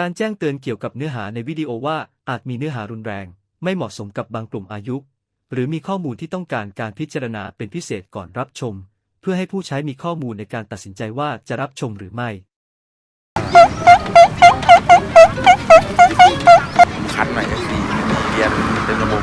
การแจ้งเตือนเกี่ยวกับเนื้อหาในวิดีโอว่าอาจมีเนื้อหารุนแรง ไม่เหมาะสมกับบางกลุ่มอายุ หรือมีข้อมูลที่ต้องการการพิจารณาเป็นพิเศษก่อนรับชม เพื่อให้ผู้ใช้มีข้อมูลในการตัดสินใจว่าจะรับชมหรือไม่ คัดใหม่สีเรียนเป็นระบบ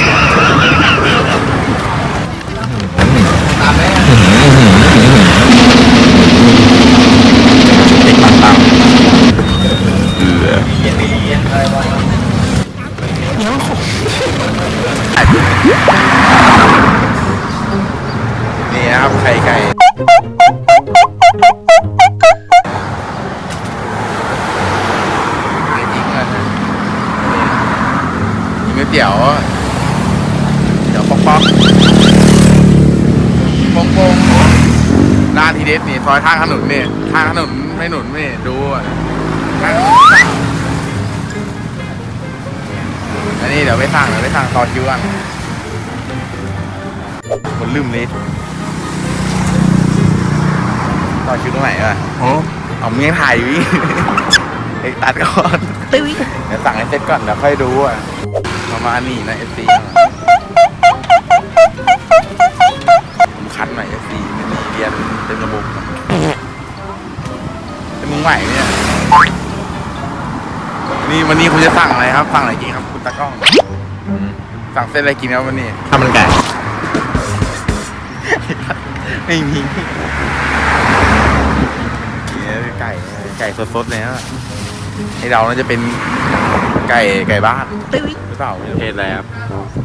ทีเด็ดนี่ซอยทางถนนนี่ทางถนนไม่หนุนไม่ดูอะทางถนนเปล่าอันนี้เดี๋ยวไปสั่งเดี๋ยวไปสั่งต่อคิวกันคนลืมเลยต่อคิวตรงไหนอะโอ้เอาเมียถ่ายอยู่อีกเอกตัดก่อนเดี๋ยวสั่งให้เสร็จก่อนเดี๋ยวค่อยดูอะประมาณนี้นะเอฟซีผมคัดหน่อย เอฟซีมันมีเรียนเป็นระบบเป็นมึงไหวเนี่ยนี่วันนี้คุณจะสั่งอะไรครับสั่งอะไรกินครับคุณตากล้อง สั่งเส้นอะไรกินครับวันนี้ข้าวมันไก่ไม่มีเนี่ยไก่ไก่สดๆเลยฮะไอเราน่าจะเป็นไก่ไก่บ้านหรือเปล่าเพศอะไรครับ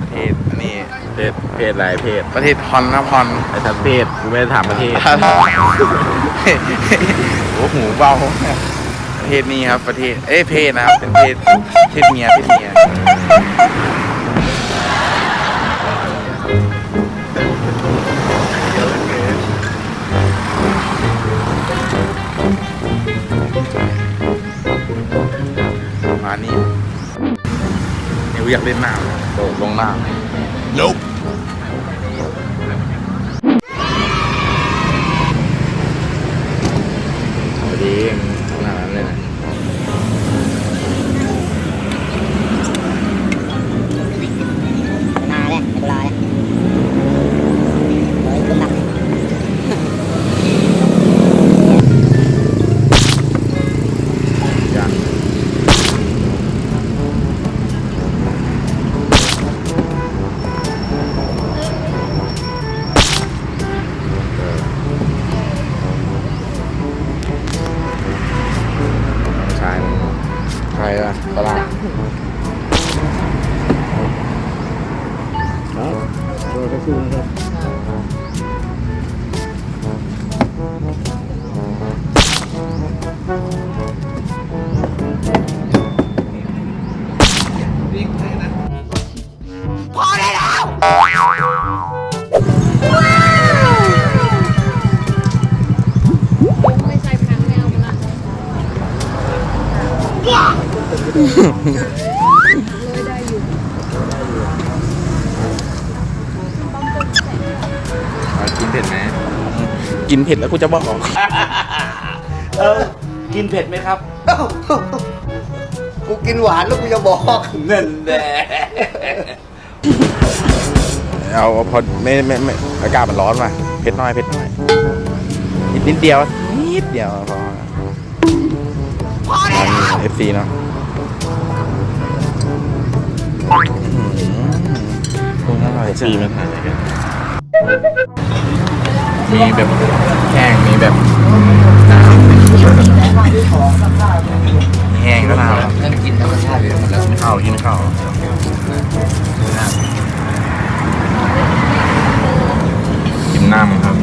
ประเทศอันนี้ เพศเพศอะไรเพศประเทศฮอนนะฮอนไอ้ทัศเพศกูไม่ได้ถามประเทศโอ้โหเบาประเทศนี้ครับประเทศเอ้ยเพศนะครับเป็นเพศเพศเมียเพศเมียประมาณนี้เดี๋ยวอยากเล่นน้ำโดดลงน้ำ ไม่ใกินเผ็ดแล้วกูจะบอกเออ กินเผ็ดไหมครับ กูกินหวานแล้วกูจะบอกนั่นแหละเอาพอไม่ไม่ไม่อากาศมันร้อนมาเผ็ดน้อยเผ็ดน้อยนิดนิดเดียวนิดเดียวพอพอแล้วเอฟซีเนาะตรงนั้นอร่อยซีมาถ่ายอะไรกัน มีแบบแห้งมีแบบน้ำแห้งก็น่านั่นกินธรรมชาติเลยหมดแล้วข้าวกินข้าวกินน้ำครับ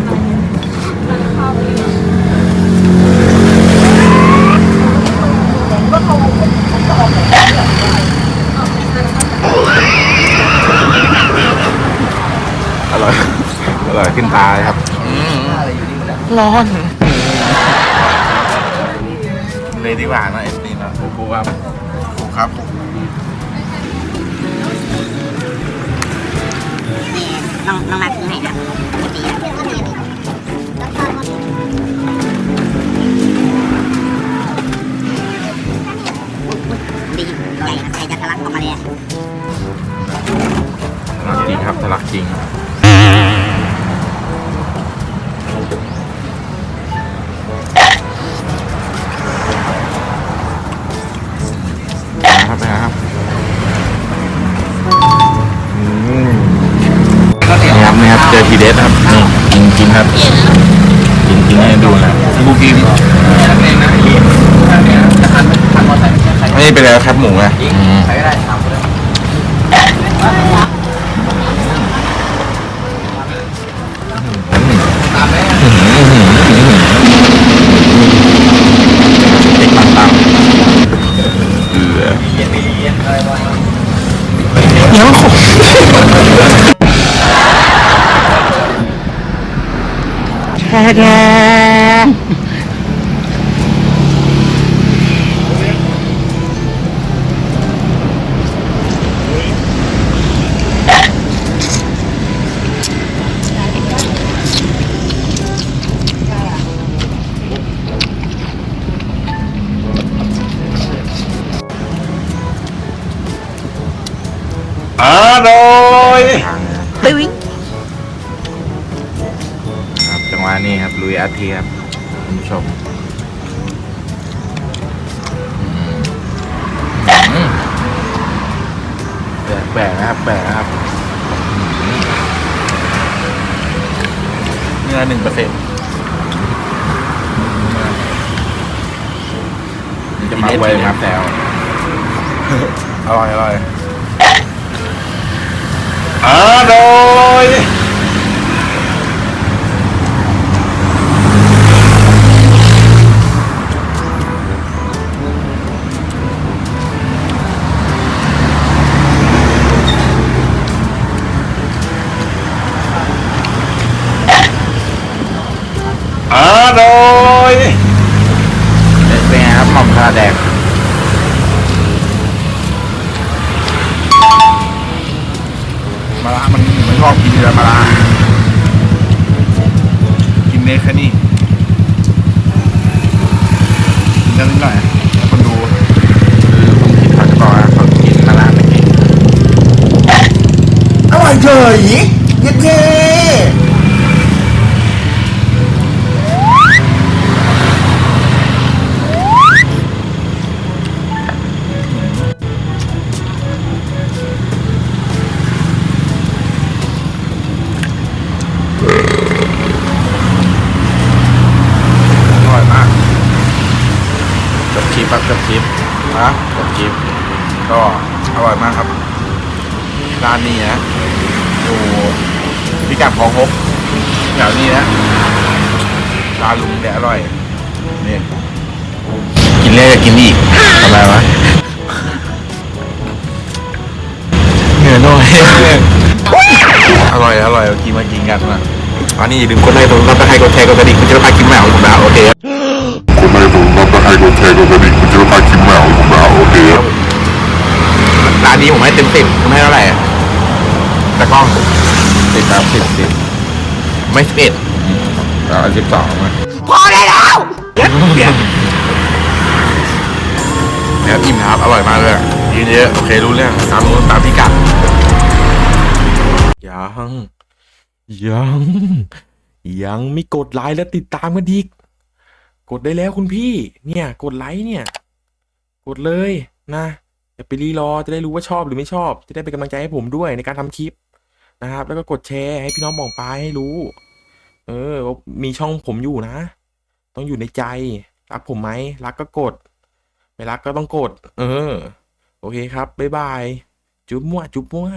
อร่อย อร่อยขึ้นตาเลยครับ ร้อนเลยดีกว่านะเอติมนะครูครับครูครับน้องน้องมาที ทีเดสครับนี่กินกินครับกินกินให้ดูนะบูกินนี่เป็นอะไรครับหมูอะอืมใครก็ได้ถามกูเลยติดปังปังเอืออร่อยค รับจั งหวะนี้ครับลุยอาทีครับคุณผู้ชมแปลกๆนะครับแปลกนะครับเนื้อหนึ่งเปอร์เซ็นต์จะมาไว้ครับแต่อร่อยอร่อยอร่อย เนค่นี้กินได้นิดหน่อยคนดูคือผมคิดเขาจะบอกว่าเขากินมาละไม่กินอร่อยเฉยเย้ คลิปครับจบคลิปนะจบคลิปก็อร่อยมากครับร้านนี้นะอยู่พิกัดของฮกแถวนี้นะร้านลุงเนี่ยอร่อยนี่กินเล่กินอีกทำไมวะเหนื่อยหน่อยอร่อยอร่อยกินมากินกันมาอันนี้อย่าลืมกดไลค์กดซับสไครต์กดแชร์กดกระดิ่งคุณจะได้พากินแมวผมนะโอเคครับคนในผมรับประทานกดแชร์กดกระดิ่งคุณจะได้พากิ นนี้ผมให้เต็มสิบคุณให้เท่าไหร่อะตะกล้องสิบครับสิบสิบไม่สิบเอ็ดอ่าสิบสองนะพอได้แล้วเดี๋ยวเดี๋ยวแล้วอิ่มนะครับ อร่อยมากเลยยืนเยอะโอเครู้เรื่องตามนู้นตามพิกัดยังยัง ยังไม่กดไลค์และติดตามกันอีกกดได้แล้วคุณพี่ เนี่ย กดไลค์เนี่ย กดเลยนะ อย่าไปรีรอจะได้รู้ว่าชอบหรือไม่ชอบ จะได้เป็นกำลังใจให้ผมด้วยในการทำคลิปนะครับ แล้วก็กดแชร์ให้พี่น้องบองปลายให้รู้ เออ มีช่องผมอยู่นะ ต้องอยู่ในใจ รักผมไหมรักก็กด ไม่รักก็ต้องกด เออ โอเคครับบ๊ายบายจุ๊บมั่วจุ๊บมั่ว